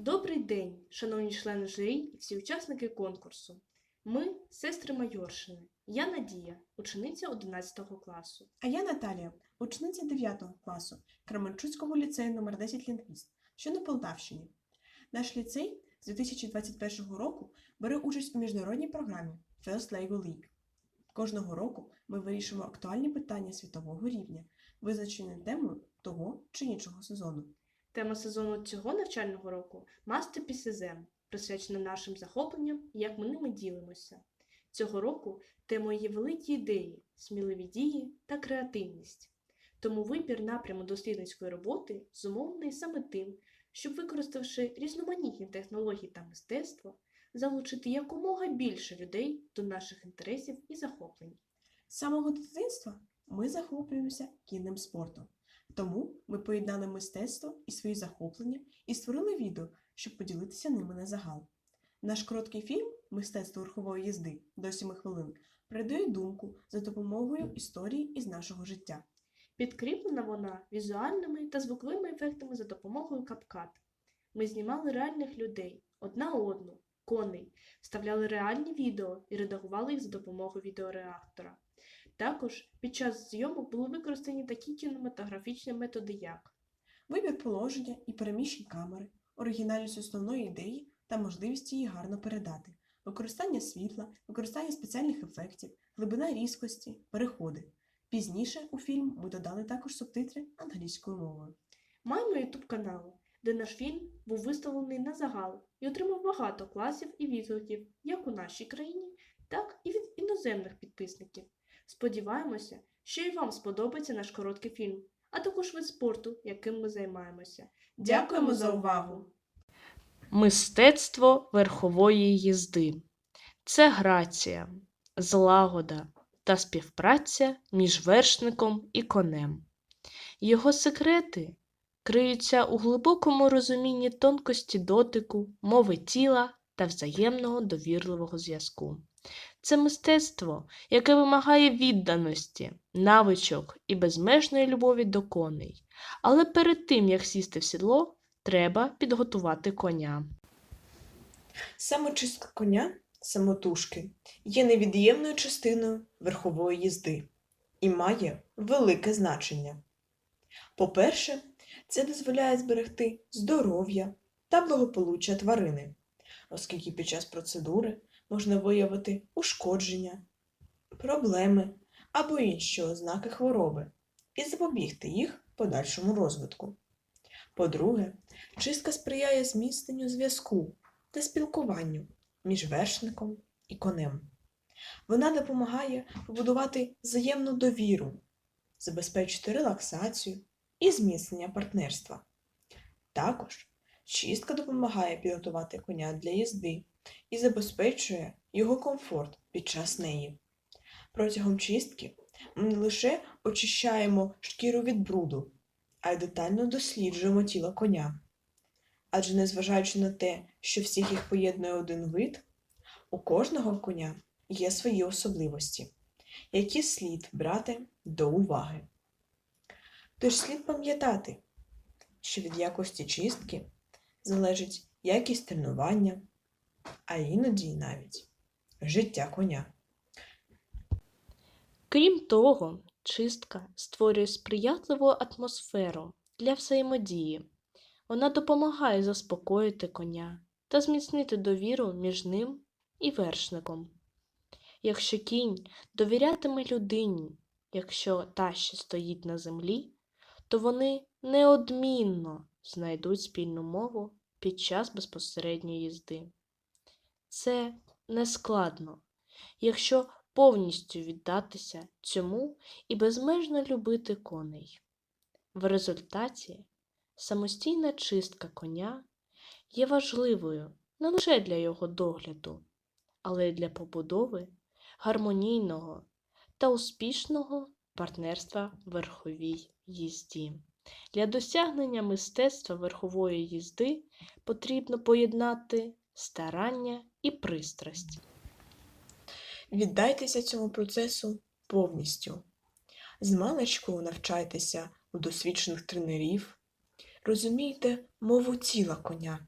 Добрий день, шановні члени журі і всі учасники конкурсу. Ми сестри Майоршини. Я Надія, учениця 11 класу. А я Наталія, учениця 9 класу Кременчуцького ліцею номер 10 лінгвіст, що на Полтавщині. Наш ліцей з 2021 року бере участь у міжнародній програмі First Lego League. Кожного року ми вирішуємо актуальні питання світового рівня, визначені темою того чи іншого сезону. Тема сезону цього навчального року Masterpiece присвячена нашим захопленням і як ми ними ділимося. Цього року темою є великі ідеї, сміливі дії та креативність. Тому вибір напряму дослідницької роботи зумовлений саме тим, щоб, використавши різноманітні технології та мистецтво, залучити якомога більше людей до наших інтересів і захоплень. З самого дитинства ми захоплюємося кінним спортом. Тому ми поєднали мистецтво і свої захоплення і створили відео, щоб поділитися ними на загал. Наш короткий фільм Мистецтво верхової їзди до 7 хвилин передає думку за допомогою історії із нашого життя. Підкріплена вона візуальними та звуковими ефектами за допомогою CapCut. Ми знімали реальних людей, одна одну, коней, вставляли реальні відео і редагували їх за допомогою відеореактора. Також під час зйомок були використані такі кінематографічні методи, як Вибір положення і переміщень камери, оригінальність основної ідеї та можливість її гарно передати, використання світла, використання спеціальних ефектів, глибина різкості, переходи. Пізніше у фільм ми додали також субтитри англійською мовою. маємо YouTube канал, де наш фільм був виставлений на загал і отримав багато класів і відгуків як у нашій країні, так і від іноземних підписників. Сподіваємося, що і вам сподобається наш короткий фільм, а також вид спорту, яким ми займаємося. Дякуємо за увагу! Мистецтво верхової їзди це грація, злагода та співпраця між вершником і конем. Його секрети криються у глибокому розумінні тонкості дотику, мови тіла та взаємного довірливого зв'язку. Це мистецтво, яке вимагає відданості, навичок і безмежної любові до коней. Але перед тим, як сісти в сідло, треба підготувати коня. Самочистка коня, самотужки, є невід'ємною частиною верхової їзди і має велике значення. По-перше, це дозволяє зберегти здоров'я та благополуччя тварини, оскільки під час процедури можна виявити ушкодження, проблеми або інші ознаки хвороби і запобігти їх подальшому розвитку. По-друге, чистка сприяє зміцненню зв'язку та спілкуванню між вершником і конем. Вона допомагає побудувати взаємну довіру, забезпечити релаксацію і зміцнення партнерства. Також чистка допомагає підготувати коня для їзди і забезпечує його комфорт під час неї. Протягом чистки ми не лише очищаємо шкіру від бруду, а й детально досліджуємо тіло коня. Адже незважаючи на те, що всіх їх поєднує один вид, у кожного коня є свої особливості, які слід брати до уваги. Тож слід пам'ятати, що від якості чистки залежить якість тренування, а іноді навіть життя коня. Крім того, чистка створює сприятливу атмосферу для взаємодії. Вона допомагає заспокоїти коня та зміцнити довіру між ним і вершником. Якщо кінь довірятиме людині, якщо та ще стоїть на землі, то вони неодмінно знайдуть спільну мову під час безпосередньої їзди. Це нескладно, якщо повністю віддатися цьому і безмежно любити коней. В результаті самостійна чистка коня є важливою не лише для його догляду, але й для побудови гармонійного та успішного партнерства в верховій їзді. Для досягнення мистецтва верхової їзди потрібно поєднати старання і пристрасть. Віддайтеся цьому процесу повністю. Змалечку навчайтеся у досвідчених тренерів, розумійте мову тіла коня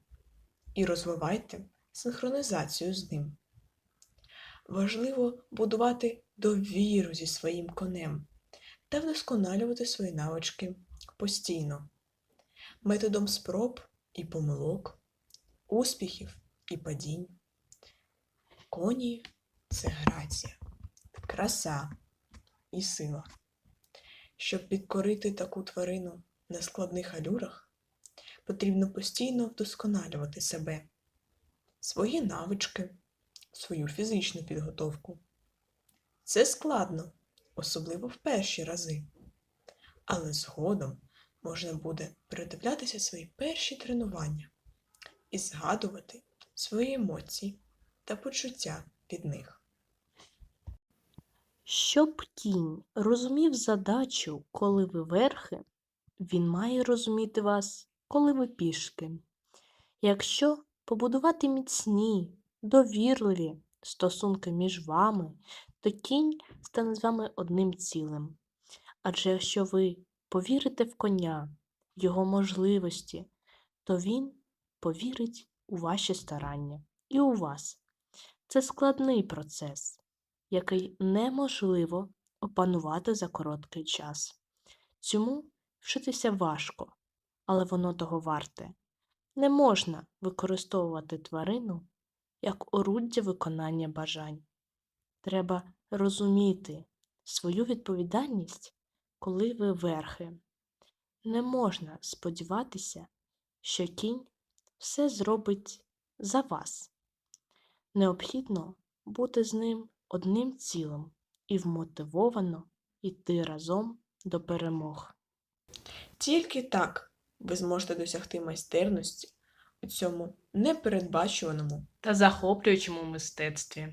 і розвивайте синхронізацію з ним. Важливо будувати довіру зі своїм конем та вдосконалювати свої навички постійно, методом спроб і помилок, успіхів і падінь. Коні це грація, краса і сила. Щоб підкорити таку тварину на складних алюрах, потрібно постійно вдосконалювати себе, свої навички, свою фізичну підготовку. Це складно, особливо в перші рази, але згодом можна буде передивлятися свої перші тренування і згадувати свої емоції та почуття від них. Щоб кінь розумів задачу, коли ви верхи, він має розуміти вас, коли ви пішки. Якщо побудувати міцні, довірливі стосунки між вами, то кінь стане з вами одним цілим. Адже якщо ви повірите в коня, його можливості, то він повірить у ваші старання і у вас. Це складний процес який неможливо опанувати за короткий час. Цьому вчитися важко, але воно того варте. Не можна використовувати тварину як оруддя виконання бажань. Треба розуміти свою відповідальність, коли ви верхи. Не можна сподіватися, що кінь все зробить за вас. Необхідно бути з ним одним цілим і вмотивовано йти разом до перемог. Тільки так ви зможете досягти майстерності у цьому непередбачуваному Та захоплюючому мистецтві.